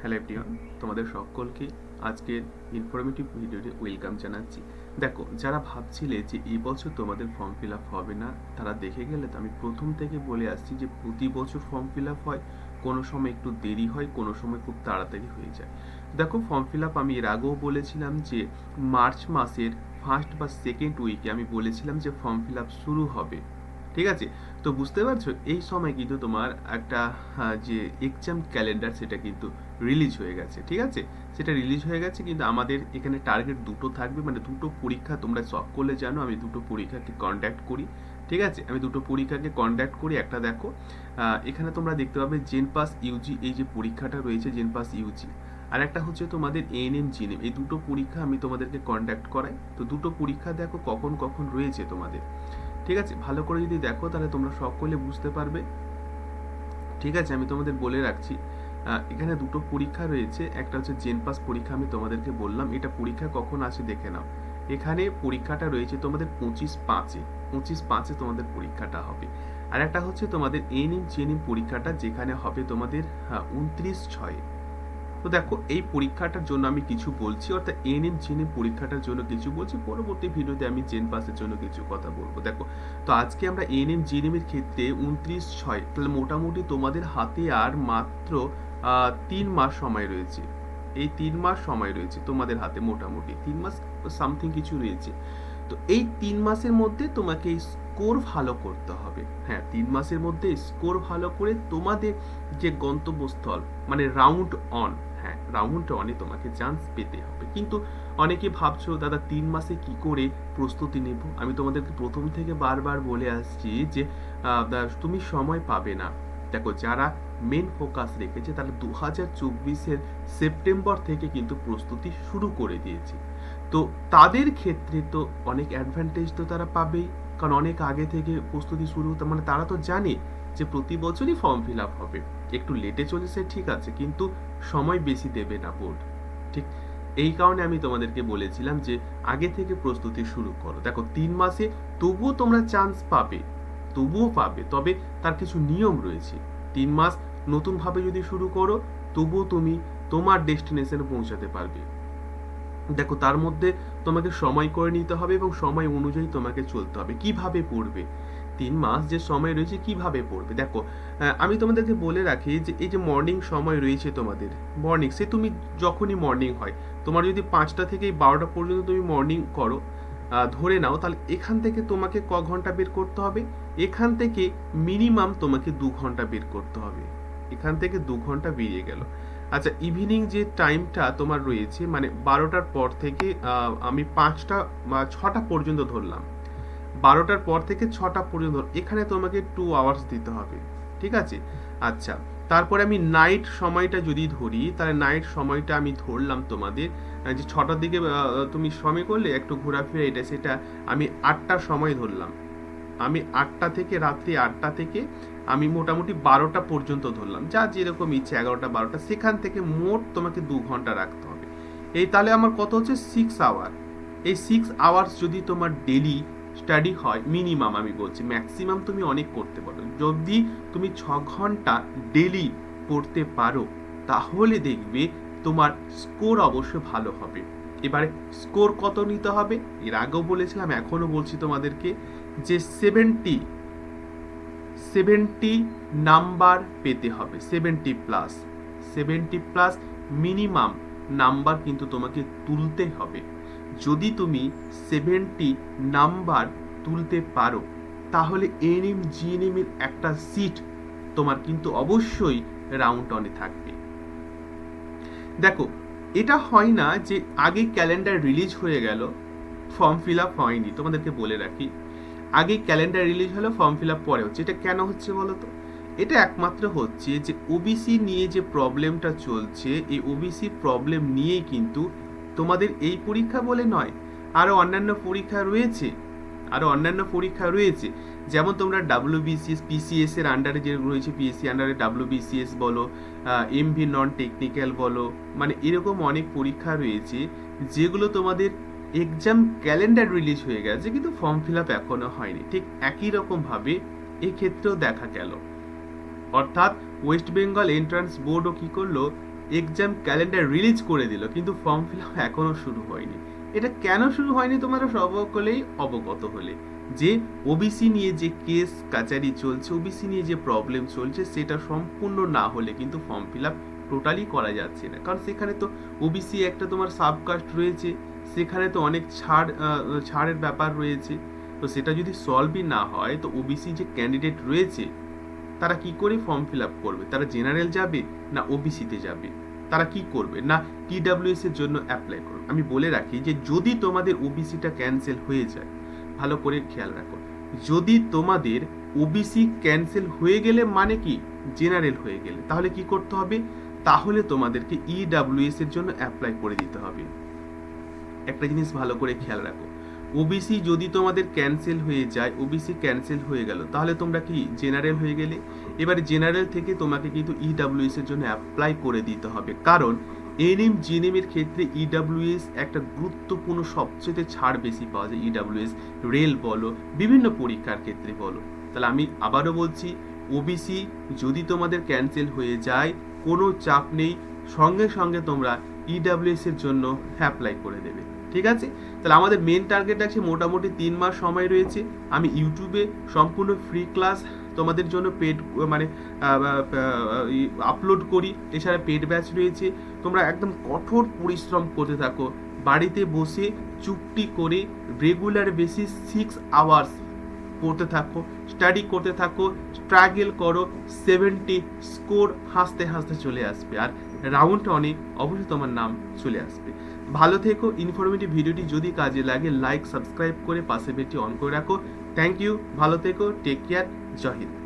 Hello everyone, তোমাদের সকলকে আজকের ইনফরমেটিভ ভিডিওতে ওয়েলকাম জানাচ্ছি। দেখো, যারা ভাবছিলে যে এই বছর তোমাদের ফর্ম ফিল আপ হবে না, তারা দেখে গেলে তো আমি প্রথম থেকে বলে আসছি যে প্রতি বছর ফর্ম ফিল আপ হয়, কোনো সময় একটু দেরি হয়, কোনো সময় খুব তাড়াতাড়ি হয়ে যায়। দেখো ফর্ম ফিল আপ আমি এর আগেও বলেছিলাম যে মার্চ মাসের ফার্স্ট বা সেকেন্ড উইকে আমি বলেছিলাম যে ফর্ম ফিল আপ শুরু হবে। ঠিক আছে? তো বুঝতে পারছ? এই সময় কিন্তু তোমার একটা যে এক্সাম ক্যালেন্ডার সেটা কিন্তু রিলিজ হয়ে গেছে, ঠিক আছে? সেটা রিলিজ হয়ে গেছে কিন্তু আমাদের এখানে টার্গেট দুটো থাকবে মানে দুটো পরীক্ষা তোমরা সকলে জানো, আমি দুটো পরীক্ষাকে কন্ট্যাক্ট করি, ঠিক আছে? আমি দুটো পরীক্ষাকে কন্ট্যাক্ট করি, একটা দেখো এখানে তোমরা দেখতে পাবে জেন পাস ইউজি এই যে পরীক্ষাটা রয়েছে জেন পাস ইউজি আর একটা হচ্ছে তোমাদের এএনএম জিএনএম এই দুটো পরীক্ষা আমি তোমাদেরকে কন্ট্যাক্ট করাই। তো দুটো পরীক্ষা দেখো কখন কখন রয়েছে তোমাদের। ঠিক আছে? ভালো করে যদি দেখো, তাহলে তোমরা সকলে বুঝতে পারবে। ঠিক আছে? আমি তোমাদের বলে রাখছি। এখানে দুটো পরীক্ষা রয়েছে। একটা হচ্ছে জেন পাস পরীক্ষা, আমি তোমাদেরকে বললাম। এটা পরীক্ষা কখন আছে দেখে নাও। এখানে পরীক্ষাটা রয়েছে তোমাদের পঁচিশ পাঁচে। পঁচিশ পাঁচে তোমাদের পরীক্ষাটা হবে। আর একটা হচ্ছে তোমাদের এনএম জেএনএম পরীক্ষাটা, যেখানে হবে তোমাদের উনত্রিশ ছয়ে। তো দেখো, এই পরীক্ষাটার জন্য আমি কিছু বলছি, অর্থাৎ এনএম জেনএম পরীক্ষাটার জন্য কিছু বলছি, পরবর্তী ভিডিওতে আমি জেন পাসের জন্য কিছু কথা বলব। দেখো, তো আজকে আমরা এনএম জিএনএম এর ক্ষেত্রে উনত্রিশ ছয়, তাহলে মোটামুটি তোমাদের হাতে আর মাত্র তিন মাস সময় রয়েছে। এই তিন মাস সময় রয়েছে তোমাদের হাতে মোটামুটি। তিন মাস সামথিং কিছু রয়েছে। তো এই তিন মাসের মধ্যে তোমাকে স্কোর ভালো করতে হবে। হ্যাঁ তিন মাসের মধ্যে স্কোর ভালো করে তোমাদের যে গন্তব্যস্থল মানে রাউন্ড অন হ্যাঁ রাউন্ড অনে তোমাকে চান্স পেতে হবে। কিন্তু অনেকে ভাবছ, দাদা, তিন মাসে কি করে প্রস্তুতি নেব? আমি তোমাদেরকে প্রথম থেকে বারবার বলে আসছি যে তুমি সময় পাবে না। দেখো, যারা মেন ফোকাস রেখেছে, তারা দু হাজার চব্বিশের সেপ্টেম্বর থেকে কিন্তু প্রস্তুতি শুরু করে দিয়েছে। তো তাদের ক্ষেত্রে তো অনেক অ্যাডভান্টেজ তো তারা পাবেই। কারণ অনেক আগে থেকে প্রস্তুতি শুরু হতে মানে তারা তো জানে যে প্রতি বছরই ফর্ম ফিল আপ হবে। একটু লেটে চলেছে, ঠিক আছে, কিন্তু সময় বেশি দেবে না বোর্ড ঠিক এই কারণে আমি তোমাদেরকে বলেছিলাম যে আগে থেকে প্রস্তুতি শুরু করো। দেখো, তিন মাসে তবুও তোমরা চান্স পাবে, তবুও পাবে, তবে তার কিছু নিয়ম রয়েছে। তিন মাস নতুনভাবে যদি শুরু করো, তবুও তুমি তোমার ডেস্টিনেশনে পৌঁছাতে পারবে। দেখো, তার মধ্যে তোমাকে সময় করে নিতে হবে এবং সময় অনুযায়ী তোমাকে চলতে হবে। কীভাবে পড়বে? তিন মাস যে সময় রয়েছে, কীভাবে পড়বে? দেখো আমি তোমাদেরকে বলে রাখি যে, এই যে মর্নিং সময় রয়েছে তোমাদের মর্নিং সে তুমি যখনই মর্নিং হয়, তোমার যদি পাঁচটা থেকে বারোটা পর্যন্ত তুমি মর্নিং করো ধরে নাও, তাহলে এখান থেকে তোমাকে ক ঘণ্টা বের করতে হবে? এখান থেকে মিনিমাম তোমাকে দু ঘণ্টা বের করতে হবে। এখান থেকে দু ঘণ্টা বেরিয়ে গেল। আচ্ছা ইভিনিং যে টাইমটা তোমার রয়েছে মানে বারোটার পর থেকে আমি পাঁচটা বা ছটা পর্যন্ত ধরলাম। বারোটার পর থেকে ছটা পর্যন্ত এখানে তোমাকে টু আওয়ার্স দিতে হবে, ঠিক আছে? আচ্ছা তারপরে আমি নাইট সময়টা যদি ধরি, তাহলে নাইট সময়টা আমি ধরলাম তোমাদের যে ছটার দিকে তুমি সময় করলে, একটু ঘোরাফেরা এটা সেটা, আমি আটটার সময় ধরলাম। আমি আটটা থেকে, রাত্রি আটটা থেকে আমি মোটামুটি বারোটা পর্যন্ত ধরলাম। যা যেরকম ইচ্ছে, এগারোটা, বারোটা, সেখান থেকে মোট তোমাকে দু ঘণ্টা রাখতে হবে। এই তাহলে আমার কত হচ্ছে? সিক্স আওয়ার এই সিক্স আওয়ার্স যদি তোমার ডেলি স্টাডি হয় মিনিমাম আমি বলছি ম্যাক্সিমাম তুমি অনেক করতে পারো। যদি তুমি ছ ঘণ্টা ডেলি পড়তে পারো, তাহলে দেখবে তোমার স্কোর অবশ্যই ভালো হবে। এবারে স্কোর কত নিতে হবে? এর আগেও বলেছিলাম, এখনও বলছি তোমাদেরকে যে সেভেন্টি সেভেন্টি নাম্বার পেতে হবে seventy plus seventy plus minimum number কিন্তু তোমাকে তুলতে হবে। যদি তুমি সেভেন্টি নাম্বার তুলতে পারো, তাহলে এন এম এনএম জিএনএম এর একটা সিট তোমার কিন্তু অবশ্যই রাউন্ড অনে থাকবে। দেখো, এটা হয় না যে আগে ক্যালেন্ডার রিলিজ হয়ে গেল ফর্ম ফিল আপ হয়নি, তোমাদেরকে বলে রাখি। আগে ক্যালেন্ডার রিলিজ হলো ফর্ম ফিল আপ পরে হচ্ছে এটা কেন হচ্ছে বলো তো এটা একমাত্র হচ্ছে যে ওবিসি নিয়ে যে প্রবলেমটা চলছে, এই ওবিসি প্রবলেম নিয়েই কিন্তু তোমাদের এই পরীক্ষা বলে নয় আরও অন্যান্য পরীক্ষা রয়েছে আরও অন্যান্য পরীক্ষা রয়েছে। যেমন তোমরা ডাব্লিউবিসিএস পিসিএস এর আন্ডারে যে রয়েছে পিএসসি আন্ডারে ডাব্লিউবিসিএস বলো এমভি নন টেকনিক্যাল বলো মানে এরকম অনেক পরীক্ষা রয়েছে, যেগুলো তোমাদের এক্সাম ক্যালেন্ডার রিলিজ হয়ে গেছে, কিন্তু ফর্ম ফিল আপ এখনও হয়নি। ঠিক একই রকমভাবে এক্ষেত্রেও দেখা গেল। অর্থাৎ ওয়েস্ট বেঙ্গল এন্ট্রান্স বোর্ডও কি করল? এক্সাম ক্যালেন্ডার রিলিজ করে দিল, কিন্তু ফর্ম ফিল আপ এখনও শুরু হয়নি। এটা কেন শুরু হয়নি তোমরা সকলেই অবগত হলে? যে ওবিসি নিয়ে যে কেস কাচারি চলছে ওবিসি নিয়ে যে প্রবলেম চলছে, সেটা সম্পূর্ণ না হলে কিন্তু ফর্ম ফিল আপ টোটালি করা যাচ্ছে না। কারণ সেখানে তো ওবিসি একটা তোমার সাবকাস্ট রয়েছে। সেখানে তো অনেক ছাড় ছাড়ের ব্যাপার রয়েছে। তো সেটা যদি সলভই না হয়, তো ওবিসি যে ক্যান্ডিডেট রয়েছে, তারা কি করে ফর্ম ফিল আপ করবে? তারা জেনারেল যাবে না ওবিসিতে যাবে? তারা কি করবে? না টিডাব্লিউএস এর জন্য অ্যাপ্লাই করবে? আমি বলে রাখি যে, যদি তোমাদের ওবিসিটা ক্যান্সেল হয়ে যায়, ভালো করে খেয়াল রাখো। যদি তোমাদের ওবিসি ক্যান্সেল হয়ে গেলে মানে কি? জেনারেল হয়ে গেলে। তাহলে কি করতে হবে? তাহলে তোমাদেরকে ইডাব্লিউএস এর জন্য অ্যাপ্লাই করে দিতে হবে। একটা জিনিস ভালো করে খেয়াল রাখো। ওবিসি যদি তোমাদের ক্যান্সেল হয়ে যায় ওবিসি ক্যান্সেল হয়ে গেল, তাহলে তোমরা কি জেনারেল হয়ে গেলে? এবারে জেনারেল থেকে তোমাকে কিন্তু ইডাব্লিউএস এর জন্য অ্যাপ্লাই করে দিতে হবে। কারণ এনএম জিএনএম এর ক্ষেত্রে ইডাব্লিউএস একটা গুরুত্বপূর্ণ, সবচেয়ে ছাড় বেশি পাওয়া যায় ইডাব্লিউএস রেল বলো, বিভিন্ন পরীক্ষার ক্ষেত্রে বলো। তাহলে আমি আবারও বলছি ওবিসি যদি তোমাদের ক্যান্সেল হয়ে যায়, কোনো চাপ নেই। সঙ্গে সঙ্গে তোমরা ইডাব্লিউএস এর জন্য অ্যাপ্লাই করে দেবে, ঠিক আছে? তাহলে আমাদের মেন টার্গেট আছে মোটামুটি তিন মাস সময় রয়েছে। আমি ইউটিউবে সম্পূর্ণ ফ্রি ক্লাস তোমাদের জন্য পেড মানে আপলোড করি। এছাড়া পেড ব্যাচ রয়েছে। তোমরা একদম কঠোর পরিশ্রম করতে থাকো। বাড়িতে বসে চুক্তি করে রেগুলার বেসিস সিক্স আওয়ার্স পড়তে থাকো স্টাডি করতে থাকো স্ট্রাগল করো সেভেন্টি স্কোর হাসতে হাসতে চলে আসবে। আর রাউন্ড অনে অবশ্যই তোমার নাম চলে আসবে। ভালো থেকো ইনফরমেটিভ ভিডিওটি যদি কাজে লাগে লাইক সাবস্ক্রাইব করে পাশে বেটি অন করে রাখো। থ্যাংক ইউ ভালো থেকো টেক কেয়ার জয় হিন্দ।